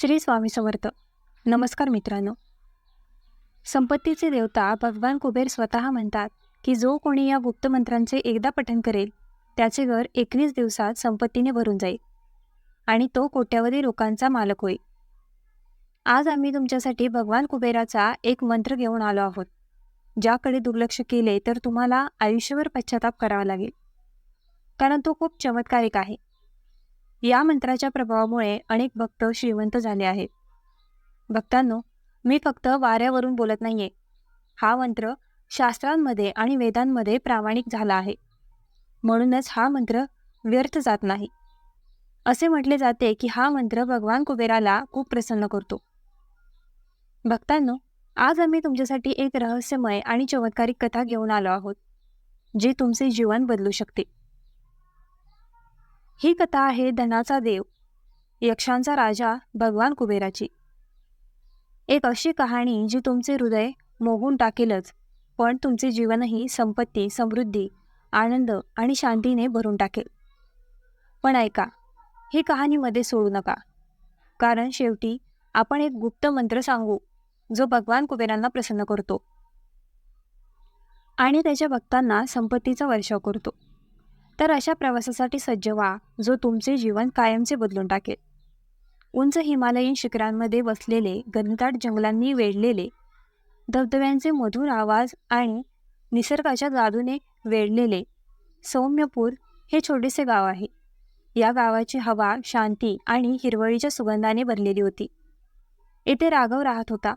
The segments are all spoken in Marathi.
श्री स्वामी समर्थ. नमस्कार मित्रांनो. संपत्तीचे देवता भगवान कुबेर स्वतः म्हणतात की जो कोणी या गुप्त मंत्रांचे एकदा पठन करेल त्याचे घर एकवीस दिवसात संपत्तीने भरून जाईल आणि तो कोट्यावधी लोकांचा मालक होईल. आज आम्ही तुमच्यासाठी भगवान कुबेराचा एक मंत्र घेऊन आलो आहोत ज्याकडे दुर्लक्ष केले तर तुम्हाला आयुष्यभर पश्चाताप करावा लागेल. कारण तो खूप चमत्कारिक आहे. या मंत्राच्या प्रभावामुळे अनेक भक्त श्रीमंत झाले आहेत. भक्तांनो मी फक्त वाऱ्यावरून बोलत नाहीये. हा मंत्र शास्त्रांमध्ये आणि वेदांमध्ये प्रामाणिक झाला आहे. म्हणूनच हा मंत्र व्यर्थ जात नाही. असे म्हटले जाते की हा मंत्र भगवान कुबेराला खूप प्रसन्न करतो. भक्तांनो आज आम्ही तुमच्यासाठी एक रहस्यमय आणि चमत्कारिक कथा घेऊन आलो आहोत जी तुमचे जीवन बदलू शकते. ही कथा आहे धनाचा देव यक्षांचा राजा भगवान कुबेराची. एक अशी कहाणी जी तुमचे हृदय मोहून टाकेलच पण तुमचे जीवनही संपत्ती समृद्धी आनंद आणि शांतीने भरून टाकेल. पण ऐका ही कहाणीमध्ये सोडू नका. कारण शेवटी आपण एक गुप्त मंत्र सांगू जो भगवान कुबेरांना प्रसन्न करतो. आणि त्याच्या भक्तांना संपत्तीचा वर्षाव करतो. तर अशा प्रवासासाठी सज्ज व्हा जो तुमचे जीवन कायमचे बदलून टाकेल. उंच हिमालयीन शिखरांमध्ये वसलेले घनदाट जंगलांनी वेढलेले धबधब्यांचे मधुर आवाज आणि निसर्गाच्या जादूने वेढलेले सौम्यपूर हे छोटेसे गाव आहे. या गावाची हवा शांती आणि हिरवळीच्या सुगंधाने भरलेली होती. येथे राघव राहत होता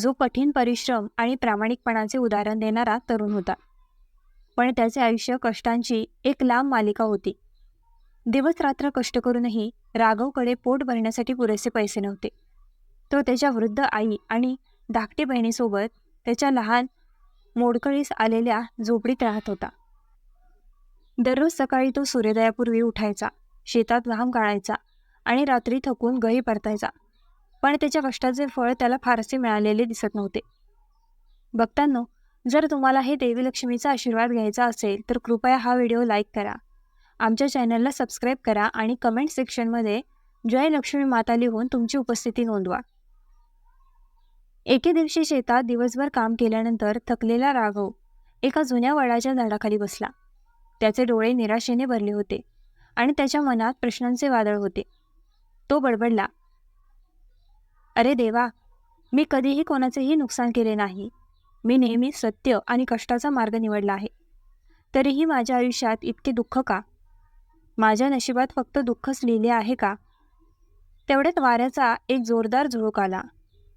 जो कठीण परिश्रम आणि प्रामाणिकपणाचे उदाहरण देणारा तरुण होता. पण त्याचे आयुष्य कष्टांची एक लांब मालिका होती. दिवसरात्र कष्ट करूनही राघवकडे पोट भरण्यासाठी पुरेसे पैसे नव्हते. तो त्याच्या वृद्ध आई आणि धाकटी बहिणीसोबत त्याच्या लहान मोडकळीस आलेल्या झोपडीत राहत होता. दररोज सकाळी तो सूर्योदयापूर्वी उठायचा शेतात घाम गाळायचा आणि रात्री थकून गही परतायचा. पण त्याच्या कष्टाचे फळ त्याला फारसे मिळालेले दिसत नव्हते. भक्तांनो जर तुम्हाला हे देवी लक्ष्मीचा आशीर्वाद घ्यायचा असेल तर कृपया हा व्हिडिओ लाईक करा. आमच्या चॅनलला सबस्क्राईब करा आणि कमेंट सेक्शनमध्ये जय लक्ष्मी माता लिहून तुमची उपस्थिती नोंदवा. एके दिवशी शेतात दिवसभर काम केल्यानंतर थकलेला राघव एका जुन्या वडाच्या झाडाखाली बसला. त्याचे डोळे निराशेने भरले होते आणि त्याच्या मनात प्रश्नांचे वादळ होते. तो बडबडला अरे देवा मी कधीही कोणाचेही नुकसान केले नाही. मी नेहमी सत्य आणि कष्टाचा मार्ग निवडला आहे. तरीही माझ्या आयुष्यात इतके दुःख का? माझ्या नशिबात फक्त दुःखच लिहिले आहे का? तेवढ्यात वाऱ्याचा एक जोरदार झुळूक आला.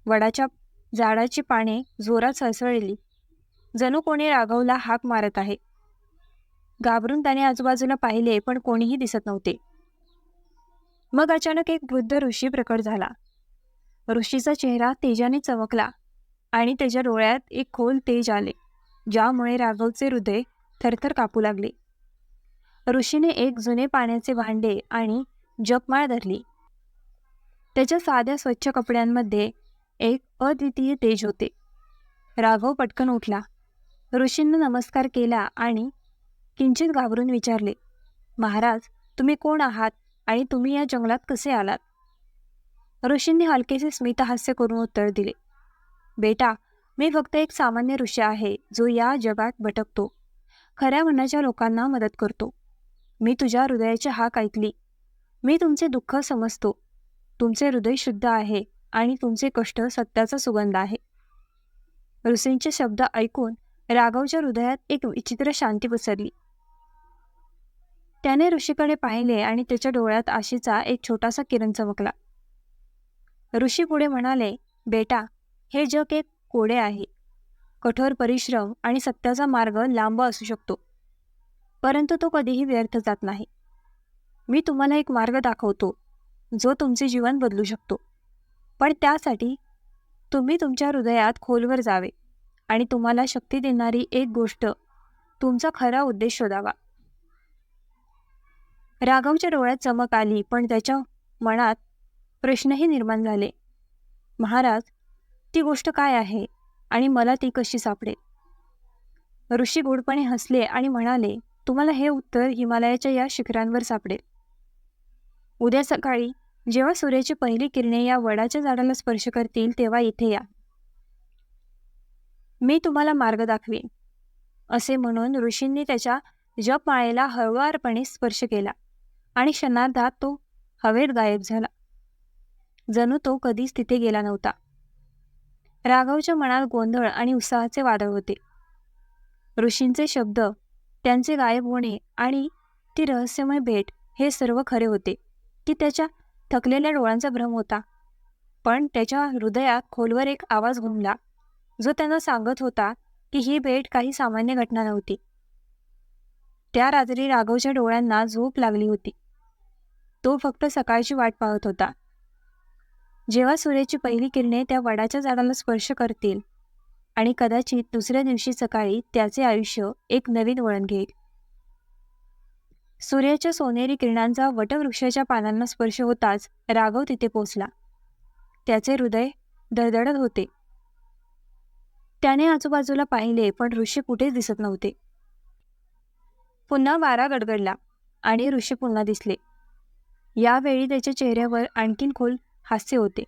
वडाच्या झाडाची पाने जोरात सळसळली. जणू कोणी राघवला हाक मारत आहे. घाबरून त्याने आजूबाजूला पाहिले पण कोणीही दिसत नव्हते. मग अचानक एक वृद्ध ऋषी प्रकट झाला. ऋषीचा चेहरा तेजाने चमकला. आणि त्याच्या डोळ्यात एक खोल तेज आले ज्यामुळे राघवचे हृदय थरथर कापू लागले. ऋषीने एक जुने पाण्याचे भांडे आणि जपमाळ धरली. त्याच्या साध्या स्वच्छ कपड्यांमध्ये एक अद्वितीय तेज होते. राघव पटकन उठला. ऋषींना नमस्कार केला आणि किंचित घाबरून विचारले महाराज तुम्ही कोण आहात आणि तुम्ही या जंगलात कसे आलात? ऋषींनी हलकेसे स्मितहास्य करून उत्तर दिले. बेटा मी फक्त एक सामान्य ऋषी आहे जो या जगात भटकतो. खऱ्या मनाच्या लोकांना मदत करतो. मी तुझ्या हृदयाची हाक ऐकली. मी तुमचे दुःख समजतो. तुमचे हृदय शुद्ध आहे आणि तुमचे कष्ट सत्याचा सुगंध आहे. ऋषींचे शब्द ऐकून राघवच्या हृदयात एक विचित्र शांती पसरली. त्याने ऋषीकडे पाहिले आणि त्याच्या डोळ्यात आशीचा एक छोटासा किरण चमकला. ऋषी पुढे म्हणाले बेटा हे जग एक कोडे आहे. कठोर परिश्रम आणि सत्याचा मार्ग लांब असू शकतो. परंतु तो कधीही व्यर्थ जात नाही. मी तुम्हाला एक मार्ग दाखवतो जो तुमचे जीवन बदलू शकतो. पण त्यासाठी तुम्ही तुमच्या हृदयात खोलवर जावे आणि तुम्हाला शक्ती देणारी एक गोष्ट तुमचा खरा उद्देश शोधावा. राघवच्या डोळ्यात चमक आली पण त्याच्या मनात प्रश्नही निर्माण झाले. महाराज ती गोष्ट काय आहे आणि मला ती कशी सापडेल? ऋषी गोडपणे हसले आणि म्हणाले तुम्हाला हे उत्तर हिमालयाच्या या शिखरांवर सापडेल. उद्या सकाळी जेव्हा सूर्याची पहिली किरणे या वडाच्या झाडाला स्पर्श करतील तेव्हा इथे या. मी तुम्हाला मार्ग दाखवीन असे म्हणून ऋषींनी त्याच्या जपमाळेला हळुवारपणे स्पर्श केला आणि क्षणार्धात तो हवेत गायब झाला. जणू तो कधीच तिथे गेला नव्हता. राघवच्या मनात गोंधळ आणि उत्साहाचे वादळ होते. ऋषींचे शब्द त्यांचे गायब होणे आणि ती रहस्यमय भेट हे सर्व खरे होते की त्याच्या थकलेल्या डोळ्यांचा भ्रम होता. पण त्याच्या हृदयात खोलवर एक आवाज घुमला जो त्यांना सांगत होता की ही भेट काही सामान्य घटना नव्हती. त्या रात्री राघवच्या डोळ्यांना झोप लागली होती. तो फक्त सकाळची वाट पाहत होता. जेव्हा सूर्याची पहिली किरणे त्या वडाच्या झाडाला स्पर्श करतील आणि कदाचित दुसऱ्या दिवशी सकाळी त्याचे आयुष्य एक नवीन वळण घेईल. सूर्याच्या सोनेरी किरणांचा वटवृक्षाच्या पानांना स्पर्श होताच राघव तिथे पोचला. त्याचे हृदय धडधडत होते. त्याने आजूबाजूला पाहिले पण ऋषी कुठेच दिसत नव्हते. पुन्हा वारा गडगडला आणि ऋषी पुन्हा दिसले. यावेळी त्याच्या चेहऱ्यावर आणखीन खोल हास्य होते.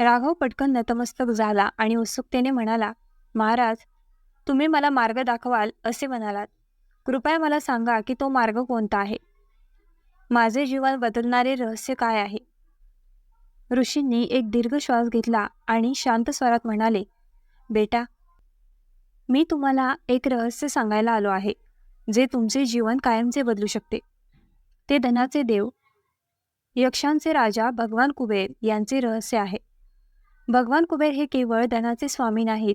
राघव पटकन नतमस्तक झाला आणि उत्सुकतेने म्हणाला महाराज तुम्ही मला मार्ग दाखवाल असे म्हणालात. कृपया मला सांगा की तो मार्ग कोणता आहे? माझे जीवन बदलणारे रहस्य काय आहे? ऋषींनी एक दीर्घ श्वास घेतला आणि शांत स्वरात म्हणाले बेटा मी तुम्हाला एक रहस्य सांगायला आलो आहे जे तुमचे जीवन कायमचे बदलू शकते. ते धनाचे देव यक्षांचे राजा भगवान कुबेर यांचे रहस्य आहे. भगवान कुबेर हे केवळ धनाचे स्वामी नाहीत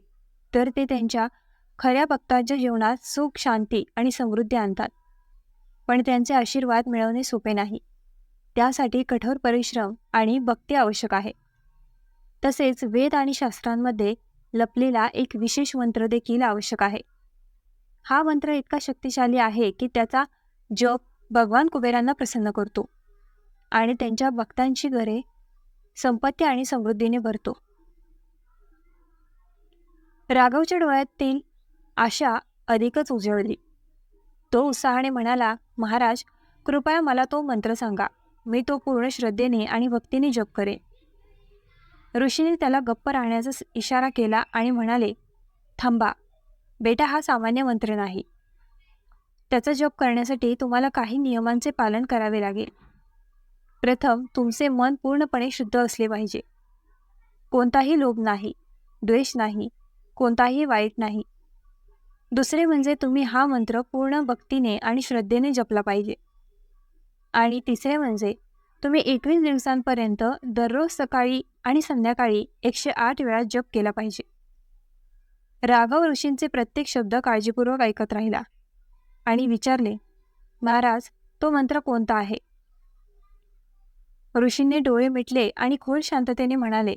तर ते त्यांच्या खऱ्या भक्तांच्या जीवनात सुख शांती आणि समृद्धी आणतात. पण त्यांचे आशीर्वाद मिळवणे सोपे नाही. त्यासाठी कठोर परिश्रम आणि भक्ती आवश्यक आहे. तसेच वेद आणि शास्त्रांमध्ये लपलेला एक विशेष मंत्र देखील आवश्यक आहे. हा मंत्र इतका शक्तिशाली आहे की त्याचा जप भगवान कुबेरांना प्रसन्न करतो. आणि त्यांच्या भक्तांची घरे संपत्ती आणि समृद्धीने भरतो. राघवच्या डोळ्यातील आशा अधिकच उजळली. तो उत्साहाने म्हणाला महाराज कृपया मला तो मंत्र सांगा. मी तो पूर्ण श्रद्धेने आणि भक्तीने जप करेन. ऋषीने त्याला गप्प राहण्याचा इशारा केला आणि म्हणाले थांबा बेटा हा सामान्य मंत्र नाही. त्याचा जप करण्यासाठी तुम्हाला काही नियमांचे पालन करावे लागेल. प्रथम तुमचे मन पूर्णपणे शुद्ध असले पाहिजे. कोणताही लोभ नाही द्वेष नाही कोणताही वाईट नाही. दुसरे म्हणजे तुम्ही हा मंत्र पूर्ण भक्तीने आणि श्रद्धेने जपला पाहिजे. आणि तिसरे म्हणजे तुम्ही एकवीस दिवसांपर्यंत दररोज सकाळी आणि संध्याकाळी एकशे आठ वेळा जप केला पाहिजे. राघव ऋषींचे प्रत्येक शब्द काळजीपूर्वक ऐकत राहिला आणि विचारले महाराज तो मंत्र कोणता आहे? ऋषींनी डोळे मिटले आणि खोल शांततेने म्हणाले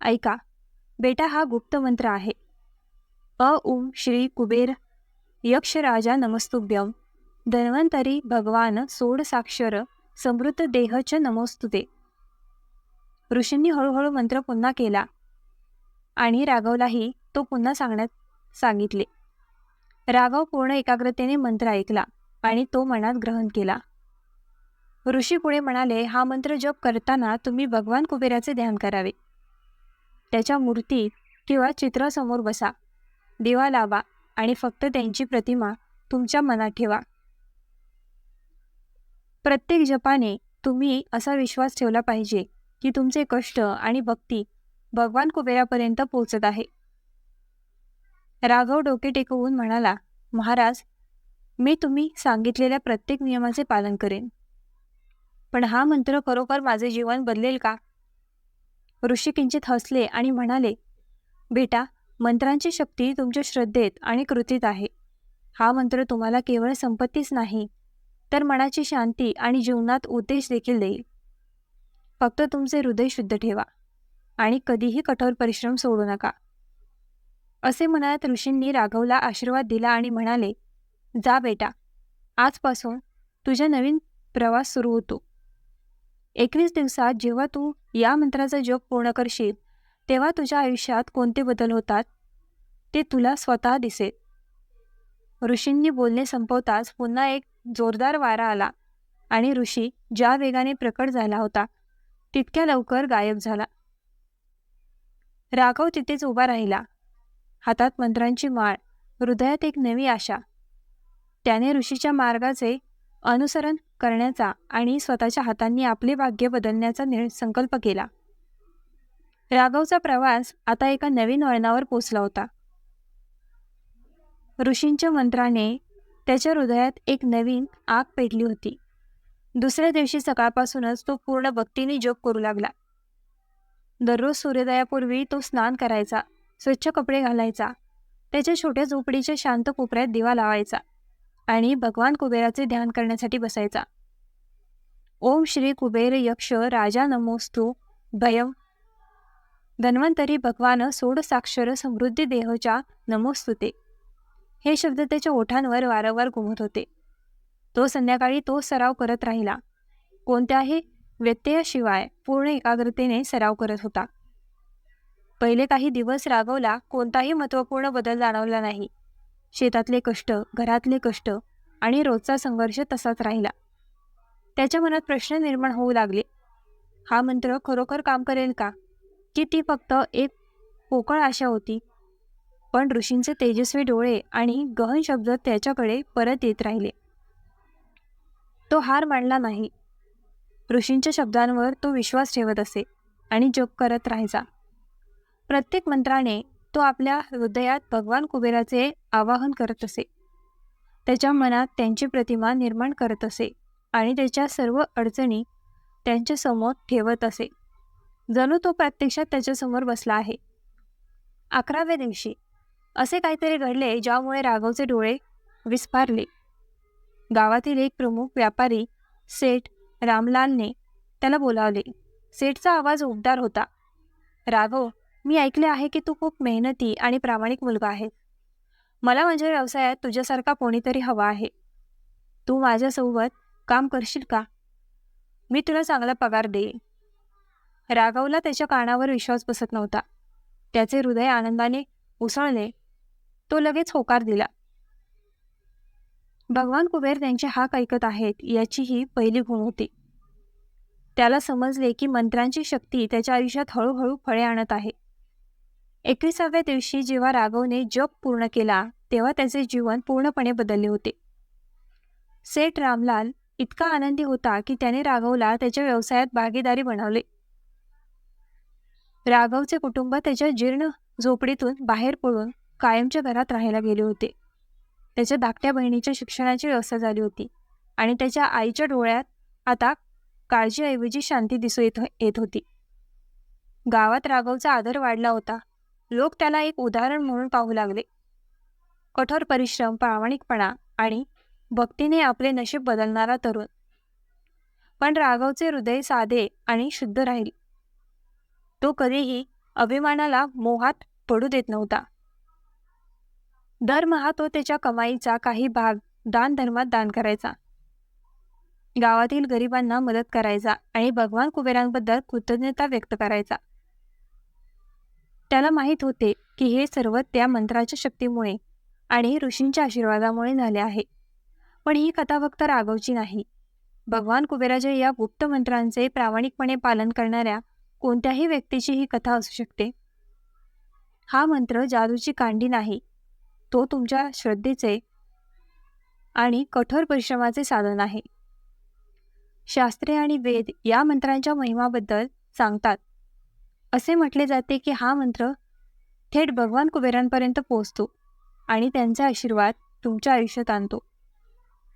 ऐका बेटा हा गुप्त मंत्र आहे. अ उम श्री कुबेर यक्षराजा नमस्तुभ्यम. धन्वंतरी भगवान सोड साक्षर समृद्ध देहच नमोस्तुते. ऋषींनी हळूहळू मंत्र पुन्हा केला आणि राघवलाही तो पुन्हा सांगण्यात सांगितले. राघव पूर्ण एकाग्रतेने मंत्र ऐकला आणि तो मनात ग्रहण केला. ऋषी पुढे म्हणाले हा मंत्र जप करताना तुम्ही भगवान कुबेराचे ध्यान करावे. त्याच्या मूर्ती किंवा चित्रासमोर बसा. दिवा लावा आणि फक्त त्यांची प्रतिमा तुमच्या मनात ठेवा. प्रत्येक जपाने तुम्ही असा विश्वास ठेवला पाहिजे की तुमचे कष्ट आणि भक्ती भगवान कुबेरापर्यंत पोचत आहे. राघव डोके टेकवून म्हणाला महाराज मी तुम्ही सांगितलेल्या प्रत्येक नियमाचे पालन करेन. पण हा मंत्र खरोखर माझे जीवन बदलेल का? ऋषी किंचित हसले आणि म्हणाले बेटा मंत्रांची शक्ती तुमच्या श्रद्धेत आणि कृतीत आहे. हा मंत्र तुम्हाला केवळ संपत्तीच नाही तर मनाची शांती आणि जीवनात उद्देश देखील देईल. फक्त तुमचे हृदय शुद्ध ठेवा आणि कधीही कठोर परिश्रम सोडू नका. असे म्हणत ऋषींनी राघवला आशीर्वाद दिला आणि म्हणाले जा बेटा आजपासून तुझा नवीन प्रवास सुरू होतो. एकवीस दिवसात जेव्हा तू या मंत्राचा जप पूर्ण करशील तेव्हा तुझ्या आयुष्यात कोणते बदल होतात? ते तुला स्वतः दिसेल. ऋषींनी बोलणे संपवताच पुन्हा एक जोरदार वारा आला आणि ऋषी ज्या वेगाने प्रकट झाला होता तितक्या लवकर गायब झाला. राघव तिथेच उभा राहिला. हातात मंत्रांची माळ हृदयात एक नवी आशा. त्याने ऋषीच्या मार्गाचे अनुसरण करण्याचा आणि स्वतःच्या हातांनी आपले भाग्य बदलण्याचा निर् संकल्प केला. राघवचा प्रवास आता एका नवीन वळणावर पोचला होता. ऋषींच्या मंत्राने त्याच्या हृदयात एक नवीन आग पेटली होती. दुसऱ्या दिवशी सकाळपासूनच तो पूर्ण भक्तीने जोग करू लागला. दररोज सूर्योदयापूर्वी तो स्नान करायचा स्वच्छ कपडे घालायचा त्याच्या छोट्या झोपडीच्या शांत कोपऱ्यात दिवा लावायचा. आणि भगवान कुबेराचे ध्यान करण्यासाठी बसायचा. ओम श्री कुबेर यक्ष राजा नमोस्तू भयम. धन्वंतरी भगवान सोड साक्षर समृद्धी देहच्या नमोस्तुते. हे शब्द त्याच्या ओठांवर वारंवार घुमत होते. तो संध्याकाळी तो सराव करत राहिला. कोणत्याही व्यत्ययाशिवाय पूर्ण एकाग्रतेने सराव करत होता. पहिले काही दिवस रागवला कोणताही महत्त्वपूर्ण बदल जाणवला नाही. शेतातले कष्ट घरातले कष्ट आणि रोजचा संघर्ष तसाच राहिला. त्याच्या मनात प्रश्न निर्माण होऊ लागले. हा मंत्र खरोखर काम करेल का? की ती फक्त एक पोकळ आशा होती? पण ऋषींचे तेजस्वी डोळे आणि गहन शब्द त्याच्याकडे परत येत राहिले. तो हार मांडला नाही. ऋषींच्या शब्दांवर तो विश्वास ठेवत असे आणि जप करत राहायचा. प्रत्येक मंत्राने तो आपल्या हृदयात भगवान कुबेराचे आवाहन करत असे. त्याच्या मनात त्यांची प्रतिमा निर्माण करत असे आणि त्याच्या सर्व अडचणी त्यांच्यासमोर ठेवत असे. जणू तो प्रत्यक्षात त्याच्यासमोर बसला आहे. अकराव्या दिवशी असे काहीतरी घडले ज्यामुळे राघवचे डोळे विस्फारले. गावातील एक प्रमुख व्यापारी सेठ रामलालने त्याला बोलावले. सेठचा आवाज उबदार होता. राघव मी ऐकले आहे की तू खूप मेहनती आणि प्रामाणिक मुलगा आहे. मला माझ्या व्यवसायात तुझ्यासारखा कोणीतरी हवा आहे. तू माझ्यासोबत काम करशील का? मी तुला चांगला पगार देईन. राघवला त्याच्या कानावर विश्वास बसत नव्हता. त्याचे हृदय आनंदाने उसळले. तो लगेच होकार दिला. भगवान कुबेर त्यांचे हाक ऐकत आहेत याची ही पहिली गुण होती. त्याला समजले की मंत्रांची शक्ती त्याच्या आयुष्यात हळूहळू फळे आणत आहे. एकविसाव्या दिवशी जेव्हा राघवने जप पूर्ण केला तेव्हा त्याचे जीवन पूर्णपणे बदलले होते. सेठ रामलाल इतका आनंदी होता की त्याने राघवला त्याच्या व्यवसायात भागीदारी बनवले. राघवचे कुटुंब त्याच्या जीर्ण झोपडीतून बाहेर पडून कायमच्या घरात राहायला गेले होते. त्याच्या धाकट्या बहिणीच्या शिक्षणाची व्यवस्था झाली होती आणि त्याच्या आईच्या डोळ्यात आता काळजीऐवजी शांती दिसू येत येत होती. गावात राघवचा आदर वाढला होता. लोक त्याला एक उदाहरण म्हणून पाहू लागले. कठोर परिश्रम प्रामाणिकपणा आणि भक्तीने आपले नशीब बदलणारा तरुण. पण राघवचे हृदय साधे आणि शुद्ध राहील. तो कधीही अभिमानाला मोहात पडू देत नव्हता. दरमहा तो त्याच्या कमाईचा काही भाग दान धर्मात दान करायचा. गावातील गरिबांना मदत करायचा आणि भगवान कुबेरांबद्दल कृतज्ञता व्यक्त करायचा. त्याला माहीत होते की हे सर्व त्या मंत्राच्या शक्तीमुळे आणि ऋषींच्या आशीर्वादामुळे झाले आहे. पण ही कथा फक्त राघवची नाही. भगवान कुबेराच्या या गुप्त मंत्रांचे प्रामाणिकपणे पालन करणाऱ्या कोणत्याही व्यक्तीची ही कथा असू शकते. हा मंत्र जादूची कांडी नाही तो तुमच्या श्रद्धेचे आणि कठोर परिश्रमाचे साधन आहे. शास्त्रे आणि वेद या मंत्रांच्या महिमाबद्दल सांगतात. असे म्हटले जाते की हा मंत्र थेट भगवान कुबेरांपर्यंत पोहोचतो आणि त्यांचा आशीर्वाद तुमच्या आयुष्यात आणतो.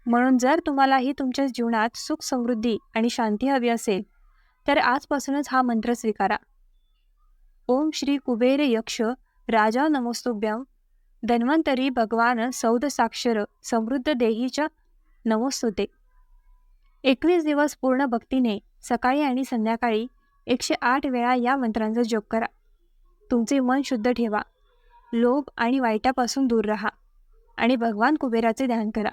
म्हणून जर तुम्हालाही तुमच्या जीवनात सुख समृद्धी आणि शांती हवी असेल तर आजपासूनच हा मंत्र स्वीकारा. ओम श्री कुबेर यक्ष राजा नमोस्तुभ्यम धन्वंतरी भगवान सौद साक्षर समृद्ध देहीच्या नमोस्तुते. एकवीस दिवस पूर्ण भक्तीने सकाळी आणि संध्याकाळी एकशे आठ वेळा या मंत्रांचा जप करा. तुमचे मन शुद्ध ठेवा. लोभ आणि वाईटापासून दूर राहा आणि भगवान कुबेराचे ध्यान करा.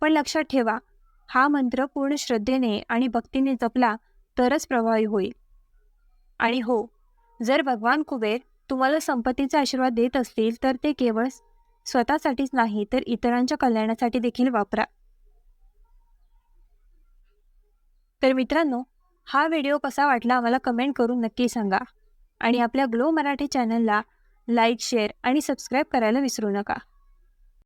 पण लक्षात ठेवा हा मंत्र पूर्ण श्रद्धेने आणि भक्तीने जपला तरच प्रभावी होईल. आणि हो जर भगवान कुबेर तुम्हाला संपत्तीचा आशीर्वाद देत असतील तर ते केवळ स्वतःसाठीच नाही तर इतरांच्या कल्याणासाठी देखील वापरा. तर मित्रांनो हा व्हिडिओ कसा वाटला आम्हाला कमेंट करून नक्की सांगा. आणि आपल्या ग्लो मराठी चॅनलला लाईक शेअर आणि सबस्क्राईब करायला विसरू नका.